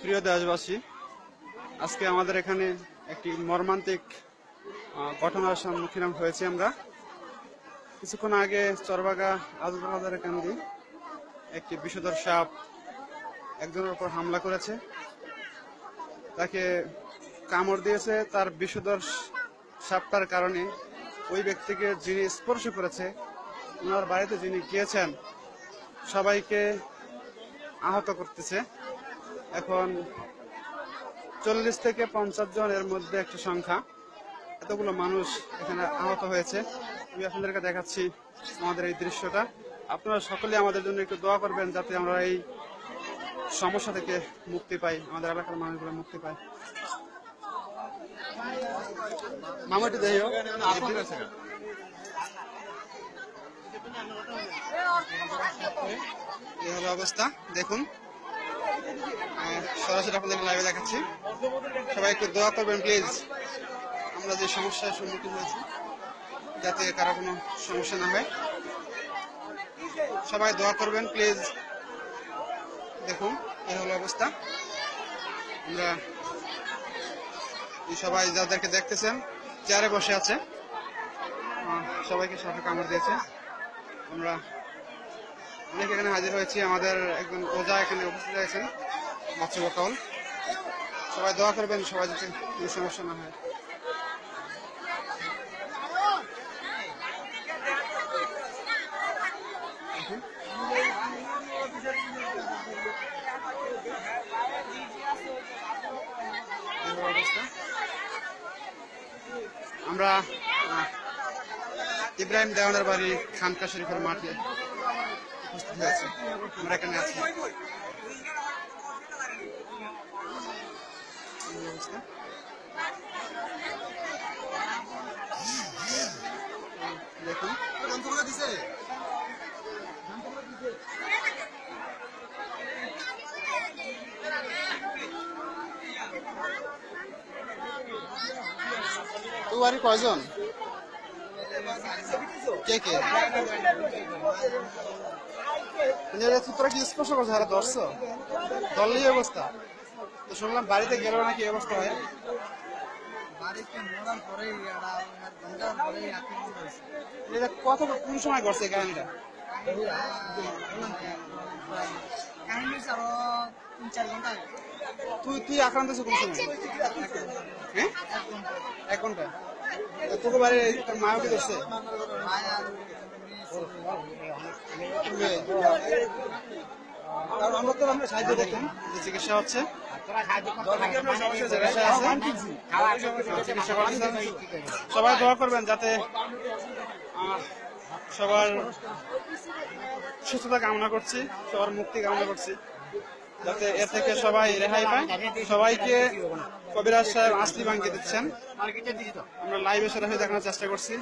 প্রিয় দেশবাসী, আজকে আমাদের এখানে একটি মর্মান্তিক ঘটনার সম্মুখীন হয়েছি আমরা। কিছুক্ষণ আগে চরবাগা আজবাজারের কান্দি একটি বিষধর সাপ একজনের উপর হামলা করেছে। তাকে কামড় দিয়েছে, তার বিষধর সাপটার কারণে ওই ব্যক্তিকে যিনি স্পর্শ করেছে, ওনার বাড়িতে যিনি গিয়েছেন, সবাইকে আহত করতেছে। এখন চল্লিশ থেকে পঞ্চাশ জনের মধ্যে একটা সংখ্যা। এতগুলো মানুষ এখানে আহত হয়েছে। আমি আপনাদেরকে দেখাচ্ছি আমাদের এই দৃশ্যটা। আপনারা সকলে আমাদের জন্য একটু দোয়া করবেন যাতে আমরা এই সমস্যা থেকে মুক্তি পাই, আমাদের এলাকার মানুষগুলো মুক্তি পায়। মামাটি এই অবস্থা, দেখুন। সরাসরি আপনাদের লাইভে দেখাচ্ছি। সবাই একটু দোয়া করবেন প্লিজ আমরা যে সমস্যার সম্মুখীন হয়েছি, যাতে কারও কোনো সমস্যা না হয়। সবাই দোয়া করবেন প্লিজ দেখুন, এই হলো অবস্থা। আমরা সবাই যাদেরকে দেখতেছেন, চেয়ারে বসে আছে। সবাইকে সাথে কামড় দিয়েছে। আমরা অনেক এখানে হাজির হয়েছি। আমাদের একজন ওজা এখানে উপস্থিত আছেন, মৎস্য কাউল সবাই দোয়া করবেন, সবাই যাতে কোনো সমস্যা না হয়। আমরা ইব্রাহিম দেওয়ানের বাড়ি খানকা শরীফের মাঠে। উপস্থিত হয়েছে আমরা এখানে আছি। দেখুন বাড়ি কয়জন কে কে তোরা কি স্পর্শ করছ? হারা ধরছ। ধরলেই অবস্থা। তো শুনলাম বাড়িতে গেল নাকি অবস্থা হয়। করেছে। এটা কত কোন সময় এই কাহিনীটা। তুই তুই আক্রান্ত কোন সময়? হ্যাঁ? এক ঘণ্টা। তা যে চিকিৎসা হচ্ছে। সবাই দোয়া করবেন যাতে সবার সুস্থতা কামনা করছি, সবার মুক্তি কামনা করছি। যাতে এর থেকে সবাই রেহাই পায়। সবাইকে কবিরাজ সাহেব আসলি ভাঙ্গি দিচ্ছেন। আমরা লাইভে সরাসরি দেখানোর চেষ্টা করছি।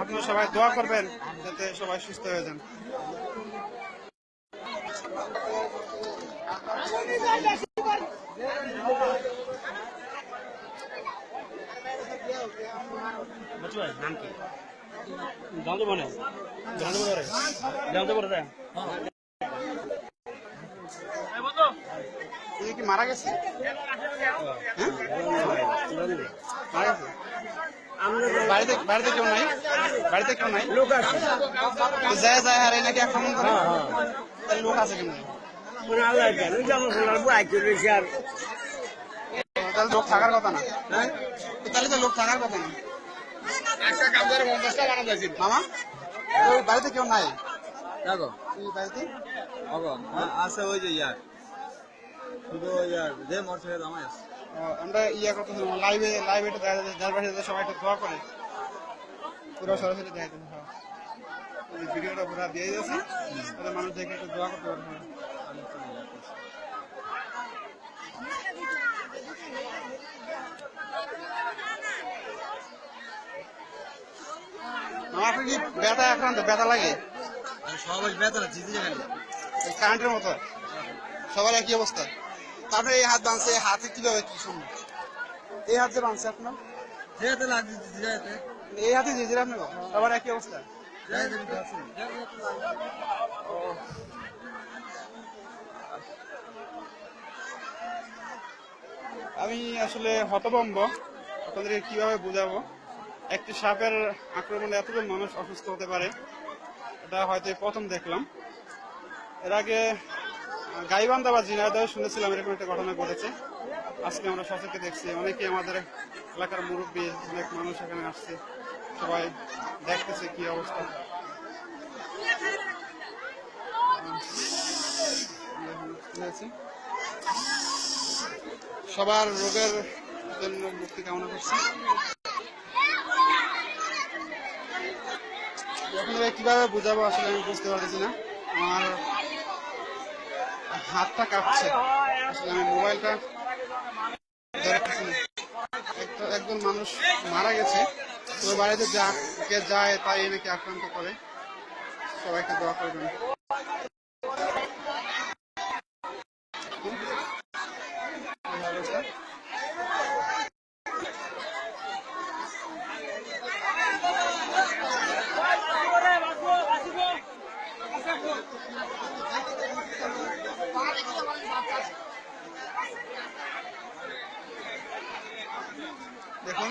আপনারা সবাই দোয়া করবেন যাতে সবাই সুস্থ হয়ে যান। জানতে পারে জানতে পারে জানতে পারে কি মারা গেছে? হ্যাঁ? বাড়িতে বাড়িতে কেউ নাই? বাড়িতে কেউ নাই? লোক আছে। যায় যায় হারে নাকি আক্রমণ করে লোক আছে কেমন? আল্লাহ জানে যেমন সোনার বই চলেছে আর তাহলে লোক থাকার কথা না? হ্যাঁ? তাহলে তো লোক থাকার কথা না? একটা কামদারে পঞ্চাশটা বানা যাচ্ছে মামা বাড়িতে কেউ নাই? দেখো বাড়িতে? আছে ওই যে ইয়ার। শুধু ইয়ার যে মোটরসাইকেল আমার আছে আমরা ইয়া লাইভে লাইভে একটু দেখা যাচ্ছে যার সবাই একটু দোয়া করে পুরো সরাসরি দেখা যাচ্ছে হ্যাঁ। এই ভিডিওটা পুরো দিয়ে তাহলে মানুষ দেখে একটু দোয়া করতে পারবে হ্যাঁ। আমি তো করছি। মামা আপনার কি ব্যথা আক্রান্ত ব্যথা লাগে সবাই বেতন জিতে যাবেন এই কারেন্টের মতো সবার একই অবস্থা তারপরে এই হাত বাঁধছে হাতে কীভাবে কি সম্ভব? এই হাত যে বাঁধছে আপনার? এই হাতে যে আপনার সবার একই অবস্থা? আমি আসলে হতভম্ব। আপনাদেরকে কীভাবে বোঝাবো? একটি সাপের আক্রমণে এতজন মানুষ অসুস্থ হতে পারে এটা হয়তো প্রথম দেখলাম। এর আগে গাইবান্ধা বা ঝিনাইদহে শুনেছিলাম, এরকম একটা ঘটনা ঘটেছে। আজকে আমরা সচকে দেখছি অনেকে আমাদের এলাকার মুরব্বী, অনেক মানুষ এখানে আসছে, সবাই দেখতেছে কি অবস্থা। সবার রোগের জন্য মুক্তি কামনা করছি। এবার কীভাবে বুঝাবো আসলে আমি বুঝতে পারতেছি না। আমার হাতটা কাঁপছে। আমি মোবাইলটা একজন মানুষ মারা গেছে। তো বাড়িতে যা কে যায় তাই নাকি আক্রান্ত করে। সবাইকে দোয়া করবেন Thank অবস্থা। দেখুন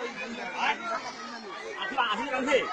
来，阿七，阿七，饶气。